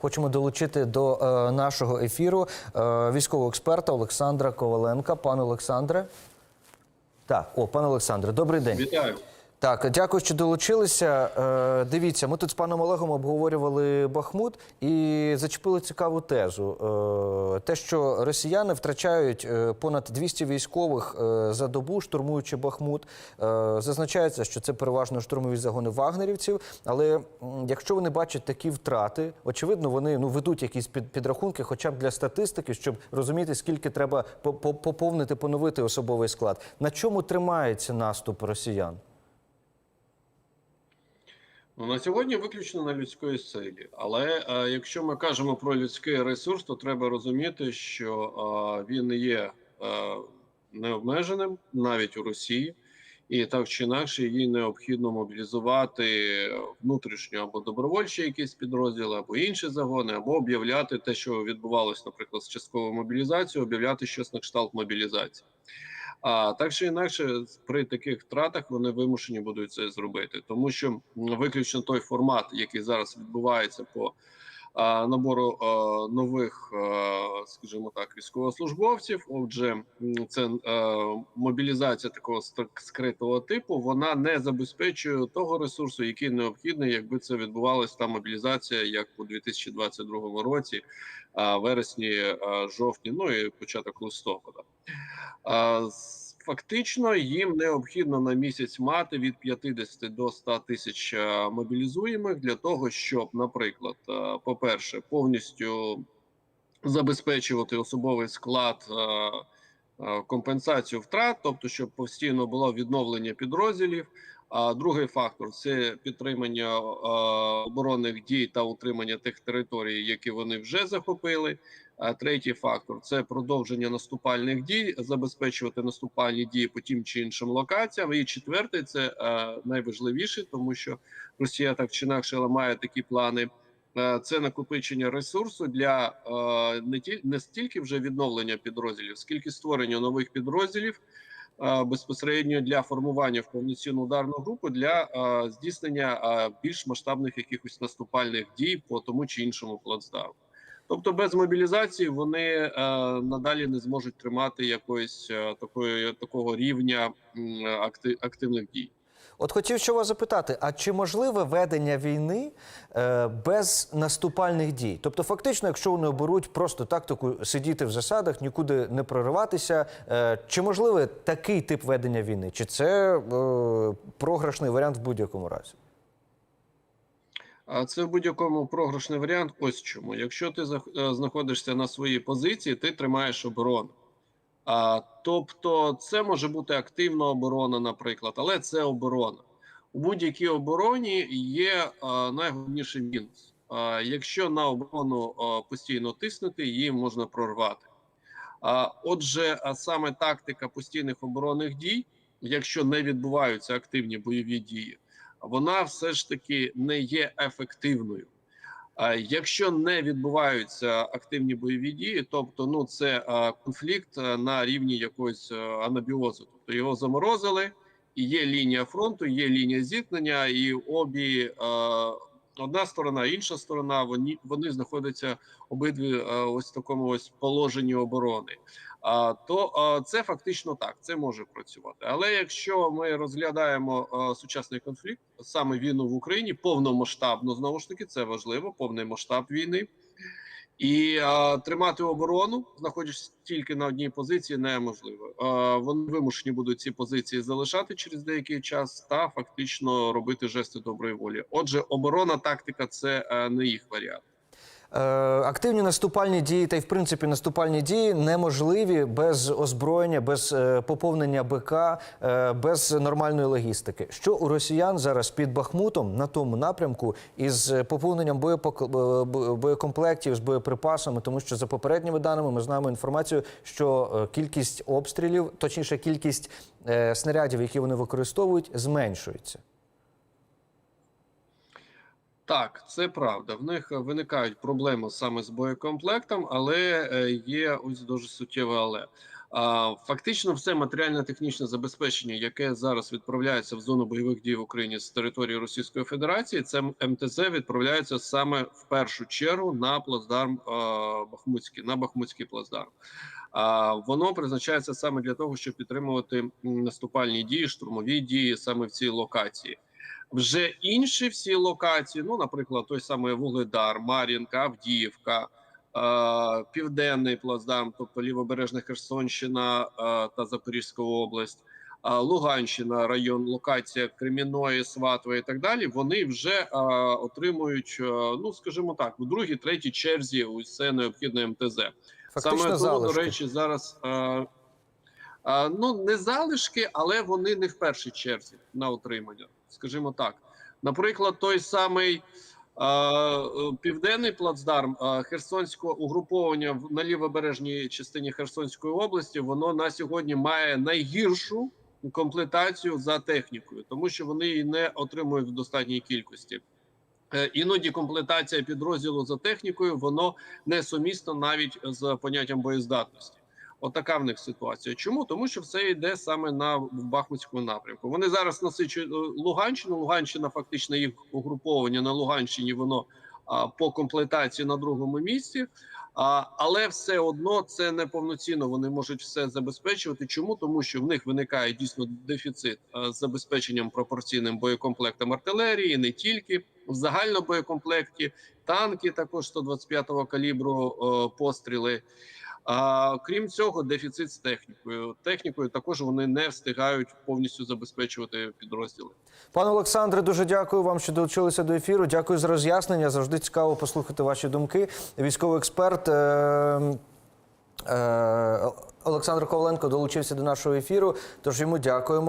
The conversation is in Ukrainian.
хочемо долучити до е, нашого ефіру е, військового експерта Олександра Коваленка. Пане Олександре. Так, о, пане Олександре, добрий день. Вітаю. Так, дякую, що долучилися. Е, дивіться, ми тут з паном Олегом обговорювали Бахмут і зачепили цікаву тезу. Е, те, що росіяни втрачають е, понад 200 військових за добу, штурмуючи Бахмут. Зазначається, що це переважно штурмові загони вагнерівців. Але якщо вони бачать такі втрати, очевидно, вони ну ведуть якісь під, підрахунки, хоча б для статистики, щоб розуміти, скільки треба по- по- поповнити, поновити особовий склад. На чому тримається наступ росіян? Ну, на сьогодні виключно на людської силі. Але е, якщо ми кажемо про людський ресурс, то треба розуміти, що е, він є е, необмеженим навіть у Росії, і так чи інакше їй необхідно мобілізувати внутрішньо або добровольчі якісь підрозділи, або інші загони, або об'являти те, що відбувалось, наприклад, з частковою мобілізацією, об'являти щось на кшталт мобілізації. А так чи інакше, при таких втратах вони вимушені будуть це зробити, тому що виключно той формат, який зараз відбувається по а, набору а, нових, а, скажімо так, військовослужбовців. Отже, це а, мобілізація такого скритого типу. Вона не забезпечує того ресурсу, який необхідний, якби це відбувалася та мобілізація, як у 2022 році, а, вересні, а, жовтні, ну і початок листопада. Фактично їм необхідно на місяць мати від 50 до 100 тисяч е, мобілізуємих для того, щоб, наприклад, е, по-перше, повністю забезпечувати особовий склад е, е, компенсацію втрат, тобто, щоб постійно було відновлення підрозділів. А другий фактор це підтримання е, оборонних дій та утримання тих територій, які вони вже захопили. А третій фактор це продовження наступальних дій, забезпечувати наступальні дії по тим чи іншим локаціям. І четвертий це найважливіше, тому що Росія так чи інакше має такі плани. Е, Це накопичення ресурсу для е, не ті не стільки вже відновлення підрозділів, скільки створення нових підрозділів е, безпосередньо для формування в повноцінну ударну групу для е, здійснення е, більш масштабних якихось наступальних дій по тому чи іншому плацдарму. Тобто без мобілізації вони е, надалі не зможуть тримати якоїсь е, такої такого рівня м, активних дій. От хотів що вас запитати: а чи можливе ведення війни е, без наступальних дій? Тобто, фактично, якщо вони оберуть просто тактику сидіти в засадах, нікуди не прориватися, е, чи можливе такий тип ведення війни? Чи це е, програшний варіант в будь-якому разі? А це в будь-якому програшний варіант. Ось чому. Якщо ти знаходишся на своїй позиції, ти тримаєш оборону. А, тобто, це може бути активна оборона, наприклад, але це оборона. У будь-якій обороні є а, найголовніший мінус. А, якщо на оборону а, постійно тиснути, її можна прорвати. А, отже, а саме тактика постійних оборонних дій, якщо не відбуваються активні бойові дії, вона все ж таки не є ефективною. А якщо не відбуваються активні бойові дії, тобто ну це конфлікт на рівні якогось анабіозу, тобто його заморозили, і є лінія фронту, є лінія зіткнення, і обі одна сторона, інша сторона, вони вони знаходяться обидві ось в такому ось положенні оборони. То це фактично так, це може працювати. Але якщо ми розглядаємо сучасний конфлікт, саме війну в Україні, повномасштабно знову ж таки, це важливо, повний масштаб війни. І а, тримати оборону, знаходячись тільки на одній позиції, неможливо. А, вони вимушені будуть ці позиції залишати через деякий час та фактично робити жести доброї волі. Отже, оборона, тактика це е, не їх варіант. Е, активні наступальні дії та й в принципі наступальні дії неможливі без озброєння, без е, поповнення БК, е, без нормальної логістики. Що у росіян зараз під Бахмутом на тому напрямку із поповненням боєкомплектів з боєприпасами, тому що за попередніми даними ми знаємо інформацію, що кількість обстрілів, точніше, кількість снарядів, які вони використовують, зменшується. Так, це правда. В них виникають проблеми саме з боєкомплектом, але е, є ось дуже суттєве але. Фактично, все матеріально-технічне забезпечення, яке зараз відправляється в зону бойових дій в Україні з території Російської Федерації, це МТЗ відправляється саме в першу чергу на плацдарм Бахмутський, на Бахмутський плацдарм. А воно призначається саме для того, щоб підтримувати наступальні дії, штурмові дії саме в цій локації. Вже інші всі локації, ну, наприклад, той самий Вугледар, Мар'їнка, Авдіївка, е, Південний плацдарм, тобто Лівобережна Херсонщина е, та Запорізька область, е, Луганщина, район, локація Креміної, Сватове і так далі. Вони вже е, отримують, е, ну скажімо так, у другій, третій черзі усе необхідне МТЗ. Фактично Саме тому, до речі, зараз е, е, ну не залишки, але вони не в першій черзі на отримання, скажімо так. Наприклад, той самий е, південний плацдарм е, Херсонського угруповання в- на лівобережній частині Херсонської області, воно на сьогодні має найгіршу комплектацію за технікою, тому що вони її не отримують в достатній кількості. Е, Іноді комплектація підрозділу за технікою воно несумісно навіть з поняттям боєздатності. Отака в них ситуація. Чому? Тому що все йде саме на Бахмутському напрямку. Вони зараз насичують е, Луганщину. Луганщина фактично їх угруповання на Луганщині. Воно а, по комплектації на другому місці. А, але все одно це не повноцінно. Вони можуть все забезпечувати. Чому? Тому що в них виникає дійсно дефіцит а, з забезпеченням пропорційним боєкомплектом артилерії, не тільки в загальному боєкомплекті, танки також 125-го калібру е, постріли. А крім цього, дефіцит з технікою. Технікою також вони не встигають повністю забезпечувати підрозділи. Пане Олександре, дуже дякую вам, що долучилися до ефіру. Дякую за роз'яснення. Завжди цікаво послухати ваші думки. Військовий експерт е, е, Олександр Коваленко долучився до нашого ефіру. Тож йому дякуємо.